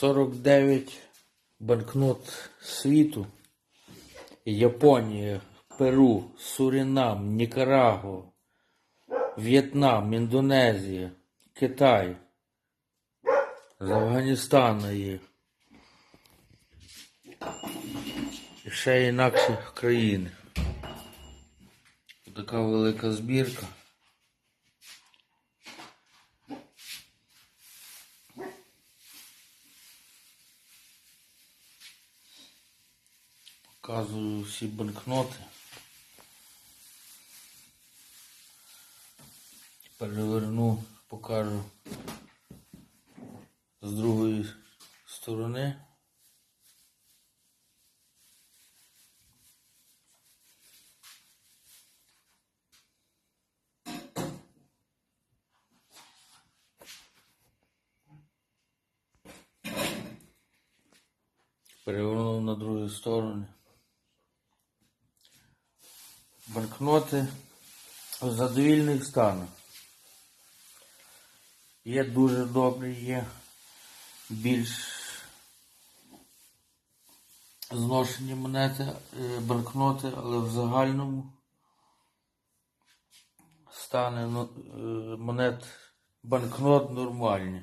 49 банкнот світу. Японія, Перу, Сурінам, Нікарагуа, В'єтнам, Індонезія, Китай. З Афганістана є. І ще інакші країни. Така велика збірка. Показую всі банкноти. Переверну, покажу з другої сторони. Перевернув на другу сторону. Банкноти в задовільних станах. Є дуже добрі, є більш зношені монети, е, банкноти, але в загальному стане ну, монет банкнот нормальні.